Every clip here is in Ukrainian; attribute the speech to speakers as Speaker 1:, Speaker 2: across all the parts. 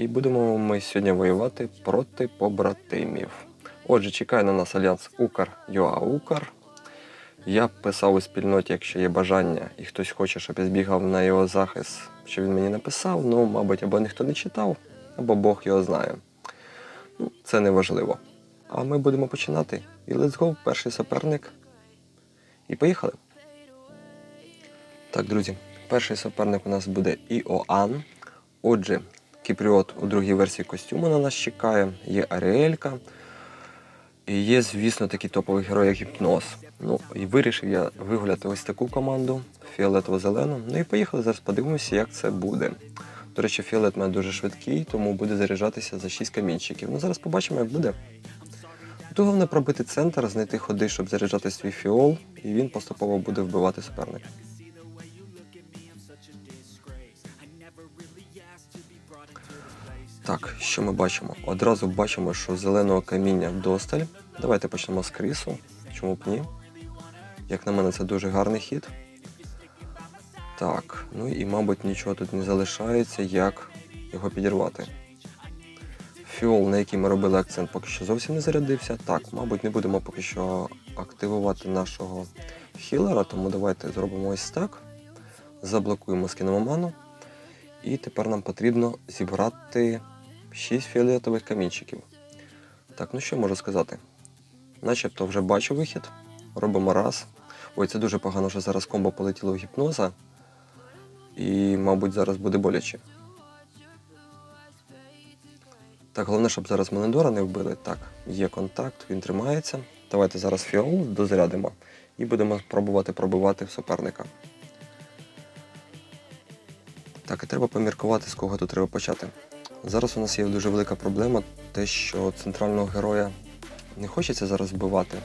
Speaker 1: І будемо ми сьогодні воювати проти побратимів. Отже, чекає на нас альянс Укр Юа Укр. Я писав у спільноті, якщо є бажання, і хтось хоче, щоб я збігав на його захист, що він мені написав. Ну, мабуть, або ніхто не читав, або Бог його знає. Ну, це не важливо. А ми будемо починати. І let's go, перший суперник. І поїхали. Так, друзі, перший суперник у нас буде Іоанн. Отже, Кіпріот у другій версії костюму на нас чекає, є Аріелька. І є, звісно, такий топовий герой, як Гіпноз. Ну, і вирішив я вигуляти ось таку команду фіолетово-зелену. Ну і поїхали, зараз подивимося, як це буде. До речі, фіолет мене дуже швидкий, тому буде заряджатися за 6 камінчиків. Ну, зараз побачимо, як буде. Тут головне пробити центр, знайти ходи, щоб заряджати свій фіол, і він поступово буде вбивати суперника. Так, що ми бачимо? Одразу бачимо, що зеленого каміння вдосталь. Давайте почнемо з крісу. Чому б ні? Як на мене, це дуже гарний хід. Так, ну і, мабуть, нічого тут не залишається, як його підірвати. Фіол, на який ми робили акцент, поки що зовсім не зарядився. Так, мабуть, не будемо поки що активувати нашого хілера, тому давайте зробимо ось так. Заблокуємо, скинемо ману. І тепер нам потрібно зібрати 6 фіолетових камінчиків. Так, ну що можу сказати? Начебто вже бачу вихід. Робимо раз. Ой, це дуже погано, що зараз комбо полетіло в гіпноза. І, мабуть, зараз буде боляче. Так, головне, щоб зараз Мелендора не вбили. Так, є контакт, він тримається. Давайте зараз фіол дозарядимо і будемо пробувати пробивати суперника. Так, і треба поміркувати, з кого тут треба почати. Зараз у нас є дуже велика проблема, те, що центрального героя не хочеться зараз вбивати.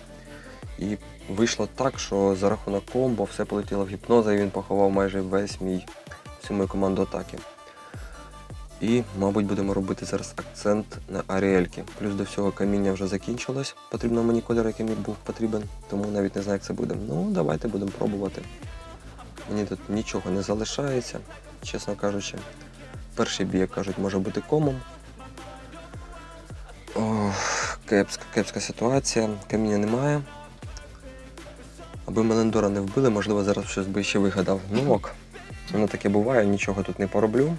Speaker 1: І вийшло так, що за рахунок комбо все полетіло в гіпноза, і він поховав майже весь мій всю мою команду атаки. І, мабуть, будемо робити зараз акцент на Аріельки. Плюс до всього каміння вже закінчилось. Потрібно мені кольор, який мені був потрібен, тому навіть не знаю, як це буде. Ну, давайте будемо пробувати. Мені тут нічого не залишається, чесно кажучи. Перший бій, як кажуть, може бути комом. Ох, кепська, кепська ситуація, каміння немає. Аби Мелендора не вбили, можливо, зараз щось би ще вигадав. Ну ок, воно таке буває, нічого тут не пороблю.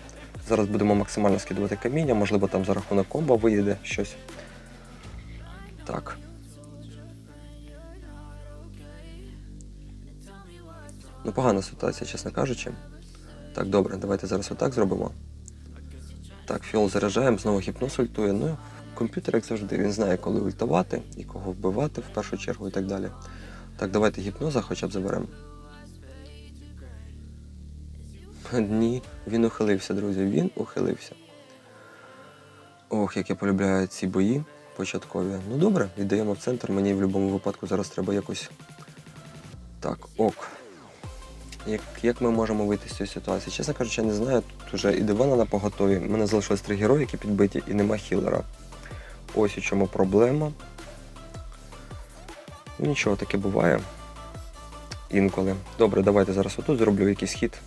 Speaker 1: Зараз будемо максимально скидувати каміння, можливо, там за рахунок комбо виїде щось. Так. Ну, погана ситуація, чесно кажучи. Так, добре, давайте зараз отак зробимо. Так, фіол заряджаємо, знову гіпноз ультує. Ну, комп'ютер, як завжди, він знає, коли ультувати і кого вбивати в першу чергу і так далі. Так, давайте гіпноза хоча б заберемо. Ні, він ухилився, друзі, він ухилився. Ох, як я полюбляю ці бої початкові. Ну добре, віддаємо в центр, мені в будь-якому випадку зараз треба якось. Так, ок. Як, як ми можемо вийти з цієї ситуації? Чесно кажучи, я не знаю. Тут вже і дивана на поготові. У мене залишилось три герої, які підбиті, і нема хілера. Ось у чому проблема. Ну, Нічого таке буває. Інколи. Добре, давайте зараз отут зроблю якийсь хід.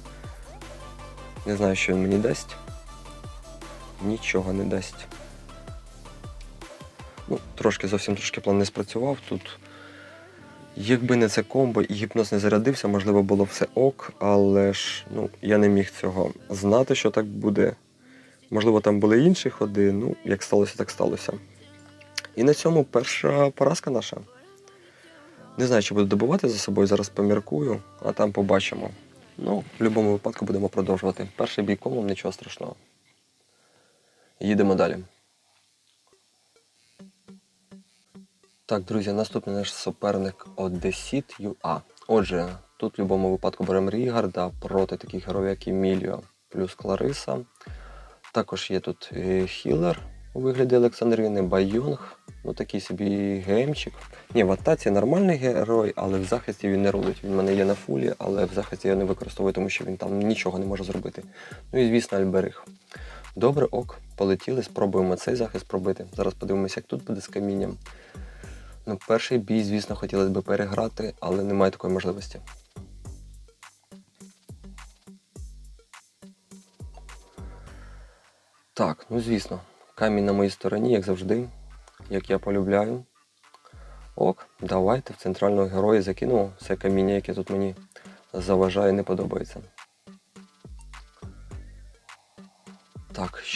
Speaker 1: Не знаю, що він мені дасть. Нічого не дасть. Ну, трошки зовсім трошки план не спрацював тут. Якби не це комбо і гіпноз не зарядився, можливо, було все ок, але ж ну, я не міг цього знати, що так буде. Можливо, там були інші ходи, ну, як сталося, так сталося. І на цьому перша поразка наша. Не знаю, чи буду добувати за собою, зараз поміркую, а там побачимо. Ну, в будь-якому випадку будемо продовжувати. Перший бій комом, нічого страшного. Їдемо далі. Так, друзі, наступний наш суперник Одесіт ЮА. Отже, тут в будь-якому випадку беремо Рігарда проти таких героїв, як Еміліо плюс Клариса. Також є тут е, хілер у вигляді Олександрини, Байонг. Ну такий собі геймчик. Ні, в атаці нормальний герой, але в захисті він не рулить. Він в мене є на фулі, але в захисті я не використовую, тому що він там нічого не може зробити. Ну і звісно, Альберих. Добре, ок, полетіли, спробуємо цей захист пробити. Зараз подивимося, як тут буде з камінням. Ну, перший бій, звісно, хотілося б переграти, але немає такої можливості. Так, ну звісно, камінь на моїй стороні, як завжди, як я полюбляю. Ок, давайте в центрального героя закинемо все каміння, яке тут мені заважає, не подобається.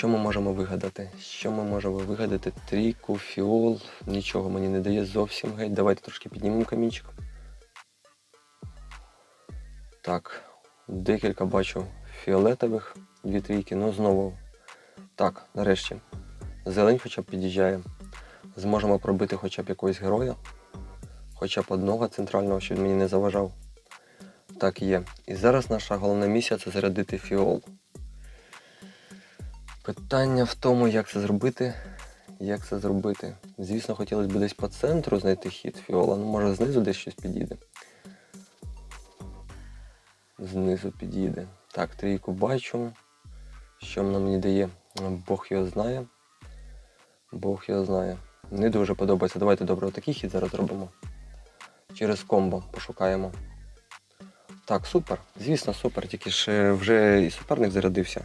Speaker 1: Що ми можемо вигадати? Що ми можемо вигадати? Трійку, фіол, нічого мені не дає зовсім геть. Давайте трошки піднімемо камінчик. Так, декілька бачу фіолетових, дві трійки, ну знову. Так, нарешті. Зелень хоча б під'їжджає. Зможемо пробити хоча б якогось героя. Хоча б одного центрального, щоб мені не заважав. Так є. І зараз наша головна місія це зарядити фіол. Питання в тому, як це зробити. Як це зробити? Звісно, хотілося б десь по центру знайти хід фіола, ну може знизу десь щось підійде. Знизу підійде. Так, трійку бачу. Що вона мені дає? Бог його знає. Бог його знає. Не дуже подобається. Давайте добре, отакий хід зараз зробимо. Через комбо пошукаємо. Так, супер. Звісно, супер. Тільки ж е, вже і суперник зарядився.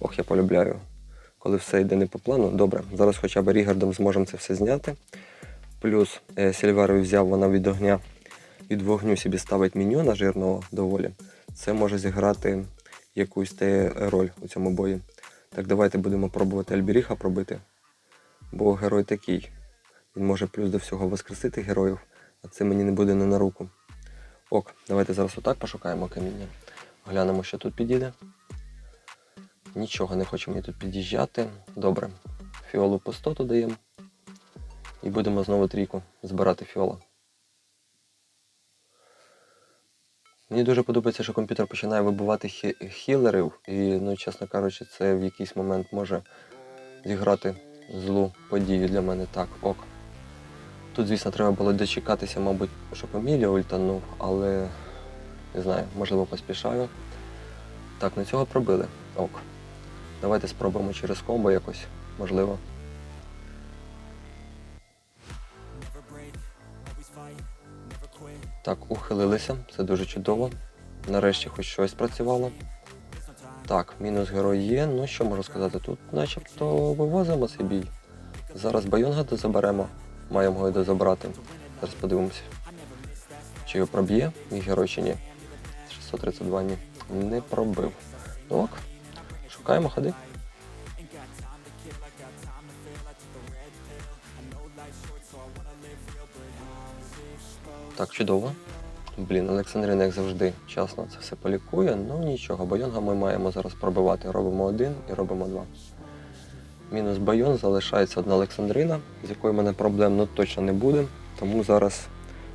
Speaker 1: Ох, я полюбляю. Коли все йде не по плану. Добре, зараз хоча б Рігардом зможемо це все зняти. Плюс е, Сільварою взяв вона від огня від вогню собі ставить міньйона жирного доволі. Це може зіграти якусь те роль у цьому бої. Так, давайте будемо пробувати Альберіха пробити. Бо герой такий. Він може плюс до всього воскресити героїв, а це мені не буде не на руку. Ок, давайте зараз отак пошукаємо каміння. Глянемо, що тут підійде. Нічого не хоче мені тут під'їжджати. Добре. Фіолу пустоту даємо. І будемо знову трійку збирати фіола. Мені дуже подобається, що комп'ютер починає вибивати хі- хілерів, і, ну, чесно кажучи, це в якийсь момент може зіграти злу подію для мене. Так, ок. Тут, звісно, треба було дочекатися, мабуть, щоб Емілія ультанув, але не знаю, можливо, поспішаю. Так, на цього пробили. Ок. Давайте спробуємо через комбо якось, можливо. Так, ухилилися, це дуже чудово. Нарешті хоч щось працювало. Так, мінус герой є. Ну що можу сказати? Тут начебто вивозимо цей бій. Зараз Байонга дозаберемо. Маємо його дозабрати. Зараз подивимося. Чи його проб'є мій герой чи ні. 632 ні. Не пробив. Ну ок. Шукаємо ходи. Так, чудово. Блін, Олександрина, як завжди, часно це все полікує. Ну нічого, байонга ми маємо зараз пробивати. Робимо один і робимо два. Мінус байон, залишається одна Олександрина, з якою в мене проблем ну, точно не буде. Тому зараз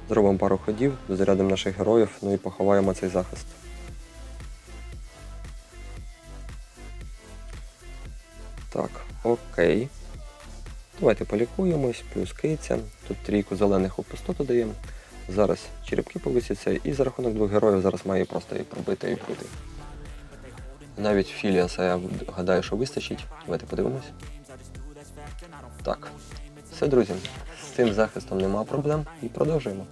Speaker 1: зробимо пару ходів, зарядимо наших героїв, ну і поховаємо цей захист. Так, окей. Давайте полікуємось, плюс киця. Тут трійку зелених у пустоту даємо. Зараз черепки повисяться, і за рахунок двох героїв зараз має просто їх пробити і вбити. Навіть Філіаса, я гадаю, що вистачить. Давайте подивимось. Так. Все, друзі, з цим захистом нема проблем і продовжуємо.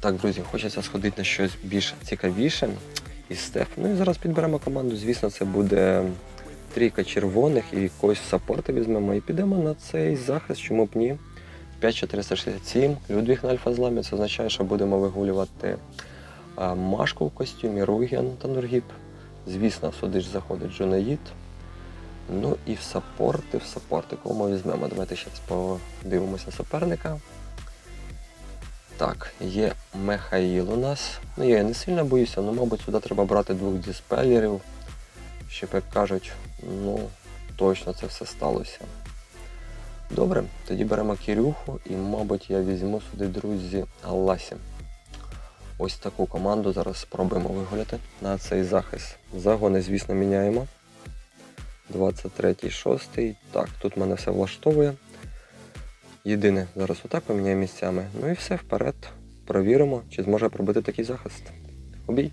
Speaker 1: Так, друзі, хочеться сходити на щось більш цікавіше із стеф. Ну і зараз підберемо команду. Звісно, це буде трійка червоних і якогось саппорта візьмемо і підемо на цей захист, чому б ні. 5467, Людвіг на альфа-зламі, це означає, що будемо вигулювати Машку в костюмі, Ругіан та Нургіп. Звісно, сюди ж заходить Джунаїд. Ну і в саппорти, в саппорти, кого ми візьмемо. Давайте ще подивимося суперника. Так, є Михаїл у нас. Ну я не сильно боюся, але мабуть сюди треба брати двох диспелерів. Щоб як кажуть, ну точно це все сталося. Добре, тоді беремо Кирюху і, мабуть, я візьму сюди, друзі, Алласі. Ось таку команду зараз спробуємо вигуляти на цей захист. Загони, звісно, міняємо. 23.6. Так, тут мене все влаштовує. Єдине, зараз отак поміняю місцями. Ну і все, вперед. Провіримо, чи зможе пробити такий захист. Обій.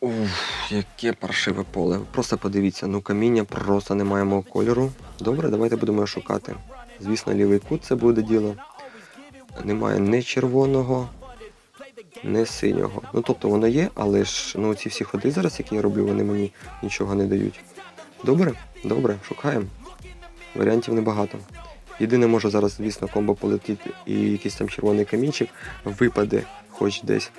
Speaker 1: Уф, яке паршиве поле. Просто подивіться, ну каміння просто немає мого кольору. Добре, давайте будемо шукати. Звісно, лівий кут це буде діло. Немає ні червоного, ні синього. Ну тобто воно є, але ж ну ці всі ходи зараз, які я роблю, вони мені нічого не дають. Добре? Добре, шукаємо. Варіантів небагато. Єдине може зараз, звісно, комбо полетіти і якийсь там червоний камінчик випаде хоч десь.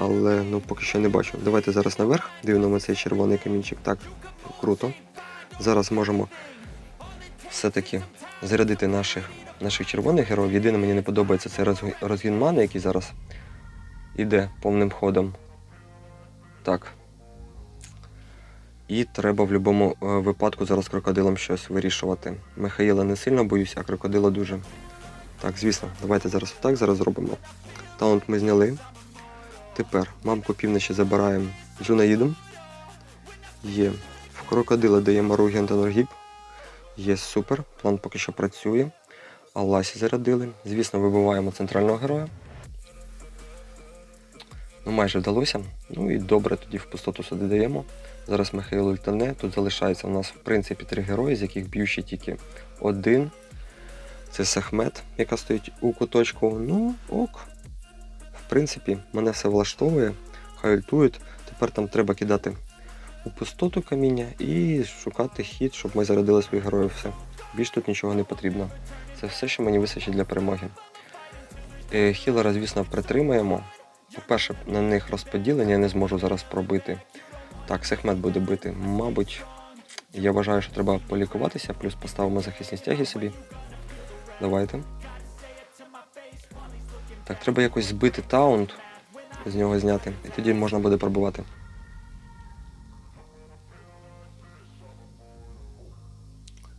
Speaker 1: Але ну поки що не бачу. Давайте зараз наверх дивимо цей червоний камінчик. Так, круто. Зараз можемо все-таки зарядити наших, наших червоних героїв. Єдине мені не подобається розг- розгін мани, який зараз іде повним ходом. Так. І треба в будь-якому е, випадку зараз крокодилом щось вирішувати. Михаїла не сильно боюся, а крокодила дуже. Так, звісно, давайте зараз так зараз зробимо. Таунт ми зняли. Тепер мамку півночі забираємо Джунаїдом. Є. В крокодила даємо Руген та Норгіб. Є супер. План поки що працює. Алласі зарядили. Звісно, вибиваємо центрального героя. Ну, майже вдалося. Ну і добре, тоді в пустоту сюди даємо. Зараз Михайло ультане. Тут залишається у нас в принципі три герої, з яких б'ючий тільки один. Це Сахмет, яка стоїть у куточку. Ну, ок. В принципі, мене все влаштовує. Хай ультують. Тепер там треба кидати у пустоту каміння і шукати хід, щоб ми зарядили своїх героїв. Все. Більш тут нічого не потрібно. Це все, що мені вистачить для перемоги. Е, Хілера, звісно, притримаємо. По-перше, на них розподілення я не зможу зараз пробити. Так, Сехмет буде бити. Мабуть, я вважаю, що треба полікуватися, плюс поставимо захисні стяги собі. Давайте. Так, треба якось збити таунт, з нього зняти, і тоді можна буде пробувати.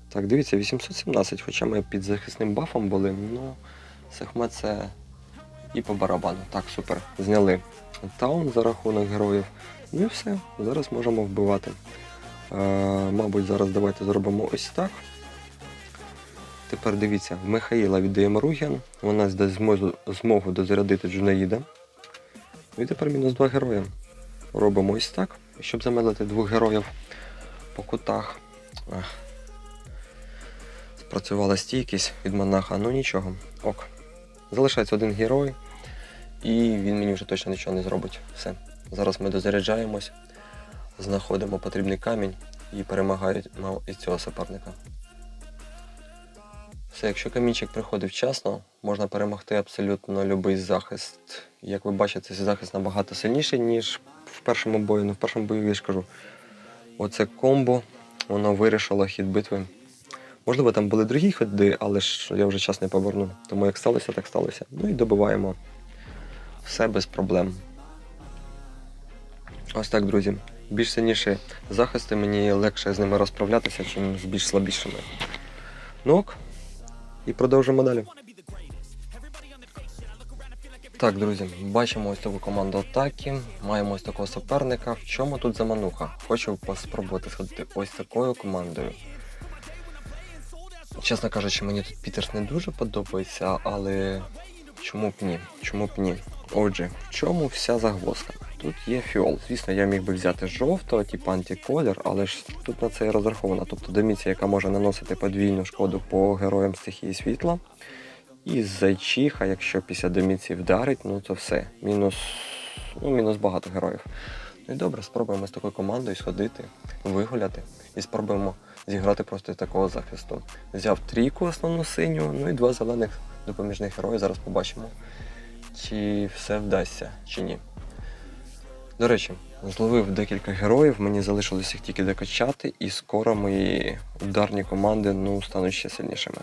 Speaker 1: Так, дивіться, 817, хоча ми під захисним бафом були, ну, Сехмет це і по барабану. Так, супер. Зняли таун за рахунок героїв. Ну і все, зараз можемо вбивати. Е, мабуть, зараз давайте зробимо ось так. Тепер дивіться, в Михаїла віддаємо Ругіан, вона дасть змогу, змогу дозарядити Джунаїда. Ну І тепер мінус два герої. Робимо ось так, щоб замедлити двох героїв по кутах. Ех. Спрацювала стійкість від монаха, ну нічого. Ок. Залишається один герой, і він мені вже точно нічого не зробить. Все. Зараз ми дозаряджаємось, знаходимо потрібний камінь і перемагаємо із цього суперника. Все, якщо камінчик приходить вчасно, можна перемогти абсолютно будь-який захист. Як ви бачите, цей захист набагато сильніший, ніж в першому бою. Ну, в першому бою я ж кажу, оце комбо, воно вирішило хід битви. Можливо, там були другі ходи, але ж я вже час не поверну. Тому як сталося, так сталося. Ну і добиваємо все без проблем. Ось так, друзі. Більш сильніші захисти, мені легше з ними розправлятися, ніж з більш слабішими. Ну ок. І продовжимо далі. Так, друзі, бачимо ось таку команду атаки. Маємо ось такого суперника. В чому тут замануха? Хочу спробувати сходити ось такою командою. Чесно кажучи, мені тут Пітерс не дуже подобається, але чому б ні? Чому б ні? Отже, в чому вся загвоздка? Тут є фіол. Звісно, я міг би взяти жовтого, типу антиколір, але ж тут на це і розраховано. Тобто доміція, яка може наносити подвійну шкоду по героям стихії світла. І зайчиха, якщо після доміції вдарить, ну то все. Мінус, ну, мінус багато героїв. Ну і добре, спробуємо з такою командою сходити, вигуляти і спробуємо зіграти просто такого захисту. Взяв трійку основну синю, ну і два зелених допоміжних герої. Зараз побачимо, чи все вдасться, чи ні. До речі, зловив декілька героїв, мені залишилось їх тільки докачати, і скоро мої ударні команди ну, стануть ще сильнішими.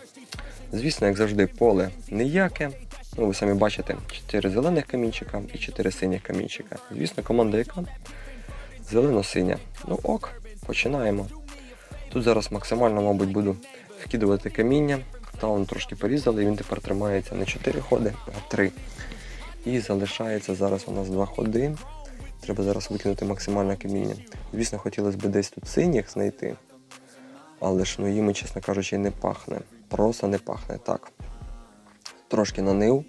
Speaker 1: Звісно, як завжди, поле ніяке. Ну, ви самі бачите, 4 зелених камінчика і 4 синіх камінчика. Звісно, команда яка? Зелено-синя. Ну ок, починаємо. Тут зараз максимально, мабуть, буду вкидувати каміння. Таун трошки порізали, і він тепер тримається не 4 ходи, а 3. І залишається зараз у нас 2 ходи. Треба зараз викинути максимальне каміння. Звісно, хотілося б десь тут синіх знайти. Але ж ну їм, чесно кажучи, не пахне. Просто не пахне. Так. Трошки нанив.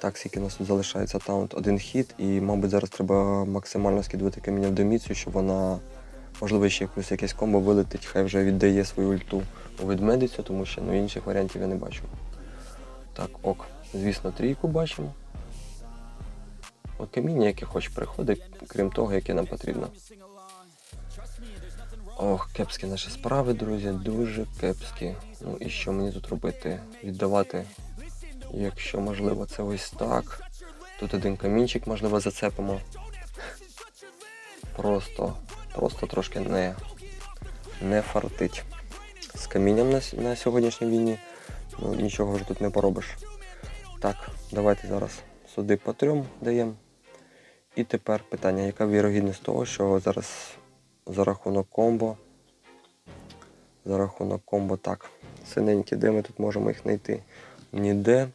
Speaker 1: Так, скільки у нас тут залишається таунт, один хід, і, мабуть, зараз треба максимально скидувати каміння в доміцію, щоб вона, можливо, ще плюс якесь комбо вилетить, хай вже віддає свою ульту у ведмедицю, тому що ну, інших варіантів я не бачу. Так, ок. Звісно, трійку бачимо. От каміння, яке хоч приходить, крім того, яке нам потрібно. Ох, кепські наші справи, друзі, дуже кепські. Ну і що мені тут робити? Віддавати, якщо можливо, це ось так. Тут один камінчик, можливо, зацепимо. Просто, просто трошки не, не фартить. З камінням на, на сьогоднішній війні. Ну, нічого вже тут не поробиш. Так, давайте зараз сюди по трьом даємо. І тепер питання, яка вірогідність того, що зараз за рахунок комбо. За рахунок комбо так. Синенькі, де ми тут можемо їх знайти? Ніде.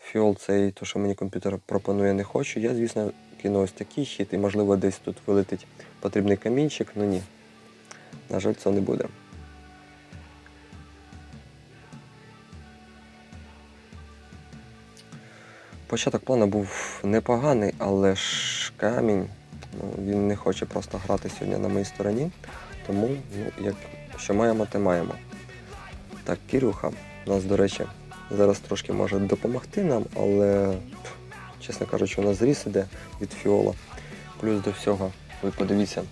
Speaker 1: Фіол цей, то, що мені комп'ютер пропонує, не хочу. Я, звісно, кину ось такий хід, і можливо десь тут вилетить потрібний камінчик, ну ні. На жаль, це не буде. Початок плану був непоганий, але ж камінь, ну, він не хоче просто грати сьогодні на моїй стороні. Тому, ну, як, що маємо, те маємо. Так, Кирюха, у нас, до речі, зараз трошки може допомогти нам, але, чесно кажучи, у нас зріс іде від фіола. Плюс до всього, ви подивіться,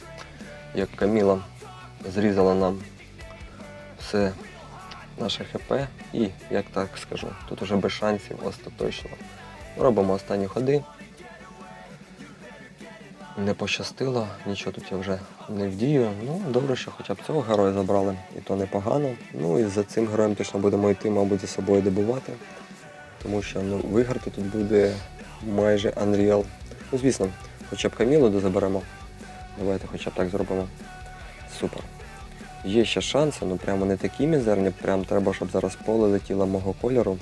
Speaker 1: як Каміла зрізала нам все наше ХП. І, як так скажу, тут уже без шансів остаточно. Робимо останні ходи. Не пощастило, нічого тут я вже не вдію. Ну, добре, що хоча б цього героя забрали, і то непогано. Ну і за цим героєм точно будемо йти, мабуть, за собою добувати. Тому що ну, виграти тут буде майже Unreal. Ну, звісно, хоча б Камілу дозаберемо. Давайте хоча б так зробимо. Супер. Є ще шанси, ну прямо не такі мізерні, прям треба, щоб зараз поле летіло мого кольору.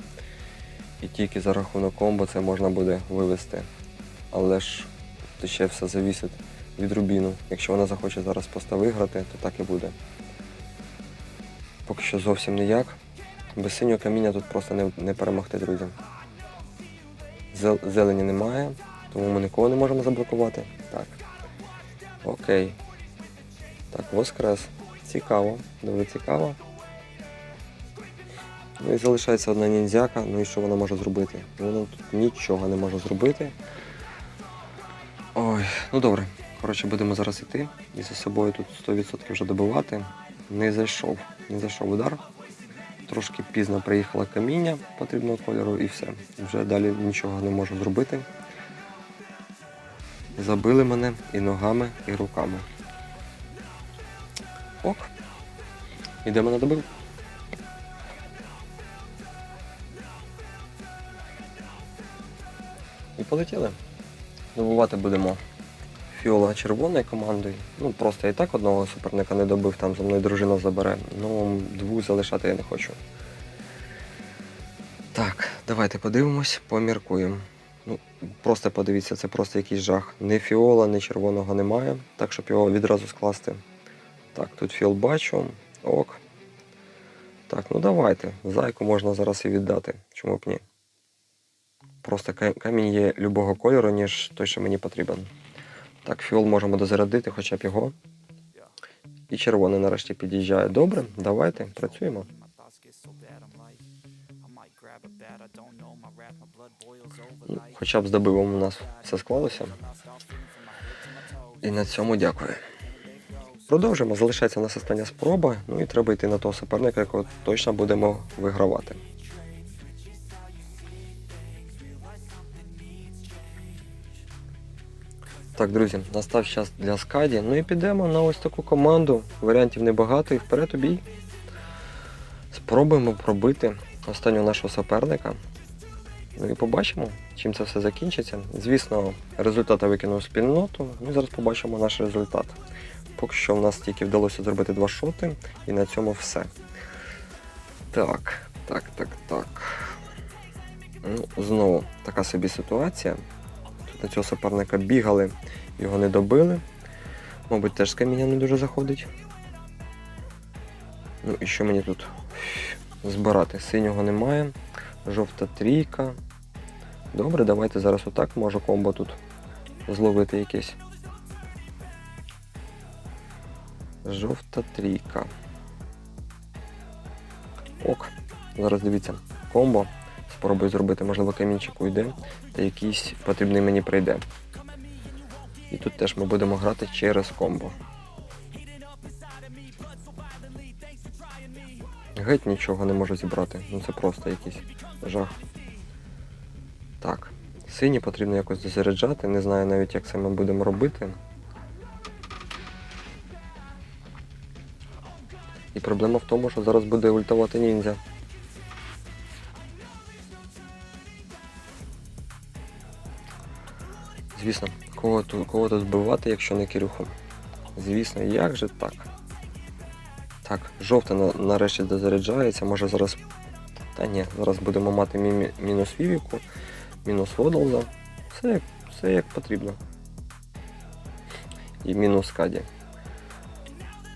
Speaker 1: І тільки за рахунок комбо це можна буде вивести. Але ж то ще все завісить від Рубіну. Якщо вона захоче зараз просто виграти, то так і буде. Поки що зовсім ніяк. Без синього каміння тут просто не, не перемогти, друзі. Зелені немає, тому ми нікого не можемо заблокувати. Так. Окей. Так, воскрес. Цікаво, дуже цікаво. Ну і залишається одна ніндзяка, ну і що вона може зробити? Вона тут нічого не може зробити. Ой, ну добре. Коротше, будемо зараз йти і за собою тут 100% вже добивати. Не зайшов, не зайшов удар. Трошки пізно приїхала каміння потрібного кольору і все. Вже далі нічого не можу зробити. Забили мене і ногами, і руками. Ок. Ідемо на добив. І полетіли. Добувати будемо фіола червоною командою. Ну просто я і так одного суперника не добив, там за мною дружина забере. Ну, двох залишати я не хочу. Так, давайте подивимось, поміркуємо. Ну, просто подивіться, це просто якийсь жах. Ні фіола, ні червоного немає, так щоб його відразу скласти. Так, тут фіол бачу. Ок. Так, ну давайте. Зайку можна зараз і віддати. Чому б ні? Просто камінь є любого кольору, ніж той, що мені потрібен. Так, фіол можемо дозарядити хоча б його. І червоний нарешті під'їжджає. Добре, давайте, працюємо. Хоча б з добивом у нас все склалося. І на цьому дякую. Продовжимо. Залишається у нас остання спроба. Ну і треба йти на того суперника, якого точно будемо вигравати. Так, друзі, настав час для скаді. Ну і підемо на ось таку команду. Варіантів небагато і вперед у бій. Спробуємо пробити останнього нашого суперника. Ну і побачимо, чим це все закінчиться. Звісно, результати викинув спільноту. Ми зараз побачимо наш результат. Поки що в нас тільки вдалося зробити два шоти, і на цьому все. Так, так, так, так. Ну, знову така собі ситуація. Тут на цього суперника бігали, його не добили. Мабуть, теж з каміння не дуже заходить. Ну і що мені тут збирати? Синього немає. Жовта трійка. Добре, давайте зараз отак можу комбо тут зловити якесь. Жовта трійка. Ок. Зараз дивіться. Комбо. Спробую зробити, можливо, камінчик уйде, та якийсь потрібний мені прийде. І тут теж ми будемо грати через комбо. Геть нічого не можу зібрати. Ну це просто якийсь жах. Так. Сині потрібно якось дозаряджати. Не знаю навіть, як це ми будемо робити. І проблема в тому, що зараз буде ультувати ніндзя. Звісно, кого тут, кого тут збивати, якщо не Кирюху? Звісно, як же так? Так, жовта на, нарешті дозаряджається, може зараз. Та ні, зараз будемо мати мі- мінус Вівіку, мінус Водолза. Все як, все як потрібно. І мінус Каді.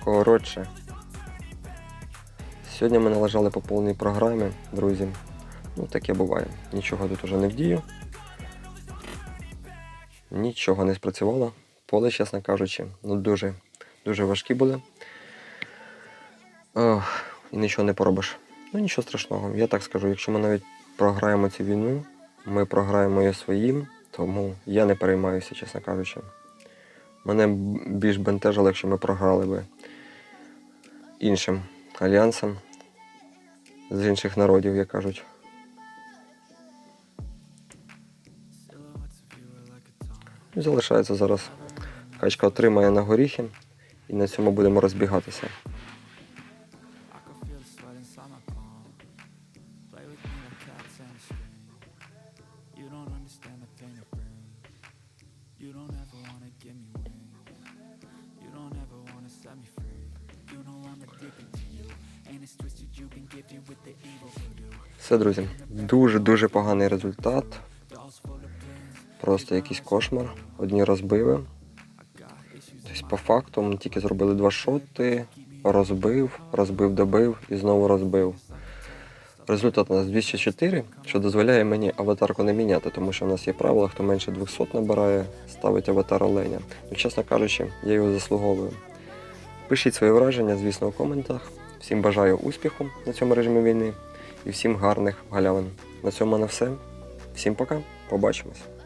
Speaker 1: Коротше. Сьогодні ми належали по повній програмі, друзі. Ну, таке буває. Нічого тут уже не вдію. Нічого не спрацювало. Поле, чесно кажучи, ну дуже, дуже важкі були. Ох, і нічого не поробиш. Ну нічого страшного. Я так скажу, якщо ми навіть програємо цю війну, ми програємо її своїм, тому я не переймаюся, чесно кажучи. Мене більш бентежило, якщо ми програли би іншим альянсам з інших народів, як кажуть. Залишається зараз. Качка отримає на горіхи, і на цьому будемо розбігатися. Все, друзі, дуже-дуже поганий результат. Просто якийсь кошмар. Одні розбили. Тобто, по факту, ми тільки зробили два шоти, розбив, розбив, добив і знову розбив. Результат у нас 204, що дозволяє мені аватарку не міняти, тому що в нас є правило, хто менше 200 набирає, ставить аватар оленя. Ну, чесно кажучи, я його заслуговую. Пишіть свої враження, звісно, у коментах. Всім бажаю успіху на цьому режимі війни і всім гарних галявин. На цьому на все. Всім пока, побачимось.